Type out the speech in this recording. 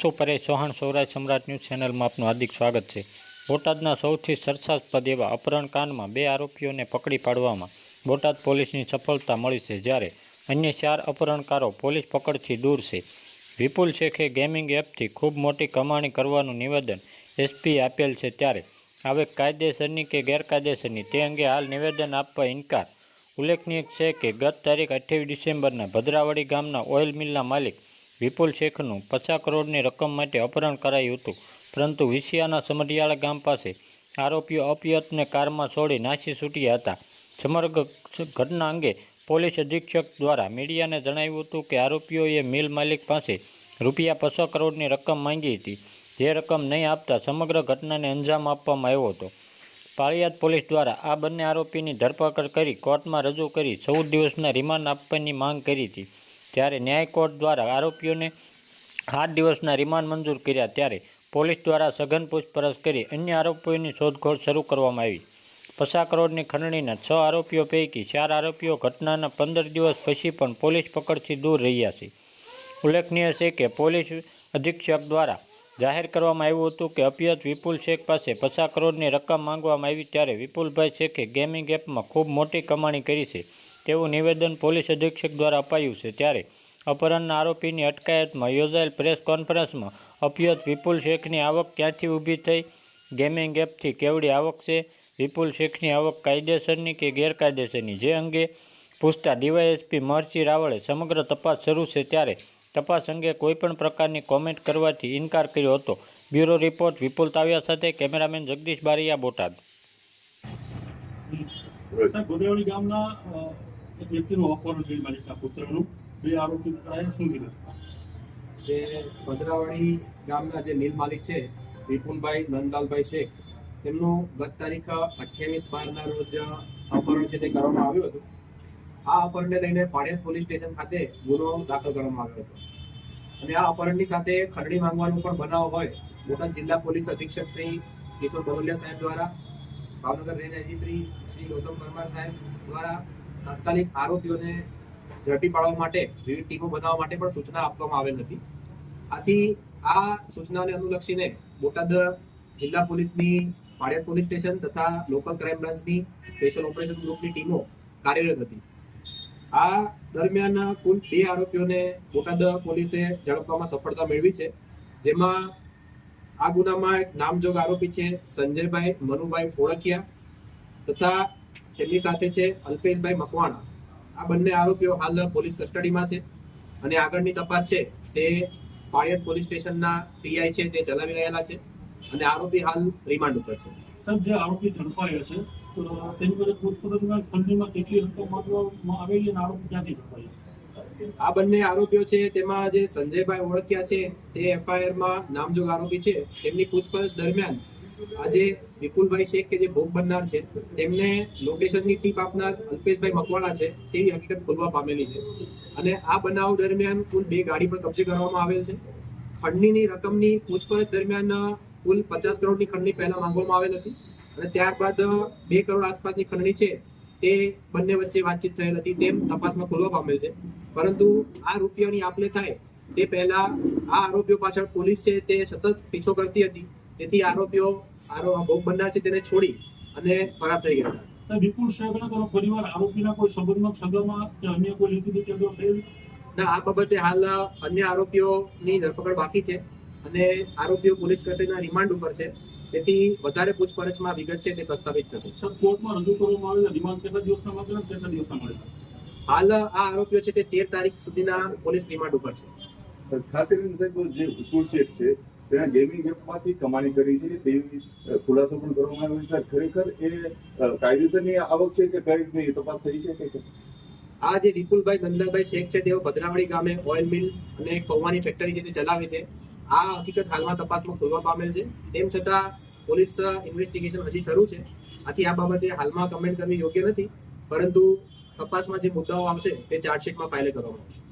છું પરેશ ચૌહાણ સૌરાષ્ટ્ર સમ્રાટ ન્યૂઝ ચેનલમાં આપનું હાર્દિક સ્વાગત છે. બોટાદના સૌથી ચર્ચાસ્પદ એવા અપહરણકાંડમાં બે આરોપીઓને પકડી પાડવામાં બોટાદ પોલીસની સફળતા મળી છે જ્યારે અન્ય ચાર અપહરણકારો પોલીસ પકડથી દૂર છે. વિપુલ શેખે ગેમિંગ એપથી ખૂબ મોટી કમાણી કરવાનું નિવેદન એસપી આપેલ છે ત્યારે હવે કાયદેસરની કે ગેરકાયદેસરની તે અંગે હાલ નિવેદન આપવા ઇનકાર. ઉલ્લેખનીય છે કે ગત તારીખ અઠ્યાવીસ ડિસેમ્બરના ભદ્રાવાડી ગામના ઓઇલ મિલના માલિક વિપુલ શેખનું પચાસ કરોડની રકમ માટે અપહરણ કરાયું હતું. પરંતુ વિસિયાના સમઢિયાળા ગામ પાસે આરોપીઓ અપિયતને કારમાં છોડી નાસી છૂટ્યા હતા. સમગ્ર ઘટના અંગે પોલીસ અધિક્ષક દ્વારા મીડિયાને જણાવ્યું હતું કે આરોપીઓએ મિલ માલિક પાસે રૂપિયા પચાસ કરોડની રકમ માંગી હતી. જે રકમ નહીં આપતા સમગ્ર ઘટનાને અંજામ આપવામાં આવ્યો હતો. પાળિયાદ પોલીસ દ્વારા આ બંને આરોપીની ધરપકડ કરી કોર્ટમાં રજૂ કરી ચૌદ દિવસના રિમાન્ડ આપવાની માંગ કરી હતી. ત્યારે ન્યાય કોર્ટ દ્વારા આરોપીઓને આઠ દિવસના રિમાન્ડ મંજૂર કર્યા ત્યારે પોલીસ દ્વારા સઘન પૂછપરછ કરી અન્ય આરોપીઓની શોધખોળ શરૂ કરવામાં આવી. પચાસ કરોડની ખંડણીના છ આરોપીઓ પૈકી ચાર આરોપીઓ ઘટનાના પંદર દિવસ પછી પણ પોલીસ પકડથી દૂર રહ્યા છે. ઉલ્લેખનીય છે કે પોલીસ અધિક્ષક દ્વારા જાહેર કરવામાં આવ્યું હતું કે અપિયત વિપુલ શેખ પાસે પચાસ કરોડની રકમ માંગવામાં આવી ત્યારે વિપુલભાઈ શેખે ગેમિંગ એપમાં ખૂબ મોટી કમાણી કરી છે. તેવું નિવેદન પોલીસ અધિક્ષક દ્વારા અપાયું છે. ત્યારે અપહરણના આરોપીની અટકાયતમાં યોજાયેલ પ્રેસ કોન્ફરન્સમાં અપિયત વિપુલ શેખની આવક ક્યાંથી ઊભી થઈ? ગેમિંગ એપથી કેવડી આવક છે? વિપુલ શેખની આવક કાયદેસરની કે ગેરકાયદેસરની? જે અંગે પૂછતા ડીવાયએસપી મહર્ષિ રાવળે સમગ્ર તપાસ શરૂ છે ત્યારે તપાસ અંગે કોઈપણ પ્રકારની કોમેન્ટ કરવાથી ઇનકાર કર્યો હતો. બ્યુરો રિપોર્ટ, વિપુલ તાવિયા સાથે કેમેરામેન જગદીશ બારીયા બોટાદ. ગામના એક વ્યક્તિનું અપહરણ થયું માલિકના પુત્રનું. બે આરોપી પકડાયા શું કીધું? જે ભદ્રાવાડી ગામના જે મિલ માલિક છે, વિપુલભાઈ નંદલાલભાઈ શેખ, તેમનું ગત તારીખ અઠ્યાવીસ બારના રોજ અપહરણ છે તે કરવામાં આવ્યું હતું. આ અપહરણને લઈને પાડિયાદ પોલીસ સ્ટેશન ખાતે ગુનો દાખલ કરવામાં આવ્યો હતો. અને આ અપહરણની સાથે ખરડી માંગવાનો પણ બનાવ હોય, બોટાદ જિલ્લા પોલીસ અધિક્ષક શ્રી કિશોર બરોલિયા સાહેબ દ્વારા, ભાવનગર રેન્જ આઈજી શ્રી ગૌતમ પરમાર સાહેબ દ્વારા તાત્કાલિક આરોપીઓને ઝડપી પાડવા માટે, વિવિધ ટીમો બનાવવા માટે પણ સૂચના આપવામાં આવેલ હતી. આથી આ સૂચનાને અનુલક્ષીને બોટાદ જિલ્લા પોલીસની પાડિયાદ પોલીસ સ્ટેશન તથા લોકલ ક્રાઇમ બ્રાન્ચની સ્પેશિયલ ઓપરેશન ગ્રુપની ટીમો કાર્યરત હતી. આ દરમિયાન કુલ બે આરોપીઓને બોટાદ પોલીસે ઝડપવામાં સફળતા મેળવી છે, જેમાં આ ગુનામાં એક નામજોગ આરોપી છે સંજયભાઈ મનુભાઈ ફોળકિયા તથા તેમની સાથે છે અલ્પેશભાઈ મકવાણા. આ બંને આરોપીઓ હાલ પોલીસ કસ્ટડીમાં છે અને આગળની તપાસ છે તે પાળિયાદ પોલીસ સ્ટેશનના પીઆઈ છે તે ચલાવી રહેલા છે અને આરોપી હાલ રિમાન્ડ ઉપર છે. સાહેબ જે આરોપી ઝડપાયો છે તો તેની પર પૂછપરછમાં ખંડણીમાં કેટલી રકમ માંગવામાં આવેલી અને આરોપી ક્યાંથી ઝડપાયા? આ બંને આરોપીઓ છે તેમાં જે સંજયભાઈ ઓળખ્યા છે તે એફઆઈઆરમાં નામજોગ આરોપી છે. તેમની પૂછપરછ દરમિયાન આજે વિપુલભાઈ શેખ કે જે ભોગ બનનાર છે, તેમને લોકેશનની ટીપ આપનાર અલ્પેશભાઈ મકવાણા છે તેવી હકીકત ખુલવા પામેલી છે. અને આ બનાવ દરમિયાન કુલ બે ગાડી પર કબજે કરવામાં આવેલ છે. ખંડણીની રકમની પૂછપરછ દરમિયાન કુલ પચાસ કરોડની ખંડણી પહેલા માંગવામાં આવેલ હતી. અને ત્યારબાદ બે કરોડ આસપાસની ખંડણી છે, તે બંને વચ્ચે વાતચીત થયેલ હતી, તેમ તપાસમાં ખુલવા પામેલ છે. પરંતુ આ રૂપિયાની આપલે થાય તે પહેલા આ આરોપીઓ પાછળ પોલીસ છે, તે સતત પીછો કરતી હતી. તેથી આરોપીઓ આરોપ ભોગ બનનાર છે તેને છોડી અને ફરાર થઈ ગયા હતા. વિપુલ શેખ અને તેનો પરિવાર આરોપીના કોઈ સંબંધમાં સગામાં કે અન્ય કોઈ લીધી જો થયેલી? ના આ બાબતે હાલ અન્ય આરોપીઓની ધરપકડ બાકી છે અને આરોપીઓ પોલીસ કસ્ટડીના રિમાન્ડ ઉપર છે. તેથી વધારે પૂછપરછમાં વિગત છે તે પ્રસ્તાવિત થશે. સર કોર્ટમાં રજૂ કરવામાં આવેલા રિમાન્ડ કેટલા દિવસના મળે કેટલા દિવસના મળે હાલ આ આરોપીઓ છે તે તેર તારીખ સુધીના પોલીસ રિમાન્ડ ઉપર છે. ખાસ કરીને સાહેબ જે વિપુલ શેઠ છે તેના ગેમિંગ એપમાંથી કમાણી કરી છે. તેવી ખુલાસો પણ કરવામાં આવ્યો છે. ખરેખર એ કાયદેસરની આવક છે કે કઈ રીતની તપાસ થઈ છે કે આ જે વિપુલભાઈ, નંદનભાઈ શેખ છે, તેઓ ભદ્રાવળી ગામે ઓઇલ મિલ અને પૌવાની ફેક્ટરી જે તે ચલાવે છે. આ હકીકત હાલમાં તપાસમાં ખોલવા પામેલ છે. તેમ છતાં પોલીસ ઇન્વેસ્ટિગેશન હજી શરૂ છે. આથી આ બાબતે હાલમાં કમેન્ટ કરવી યોગ્ય નથી. પરંતુ તપાસમાં જે મુદ્દાઓ આવશે તે ચાર્જશીટમાં ફાઇલ કરવામાં આવશે.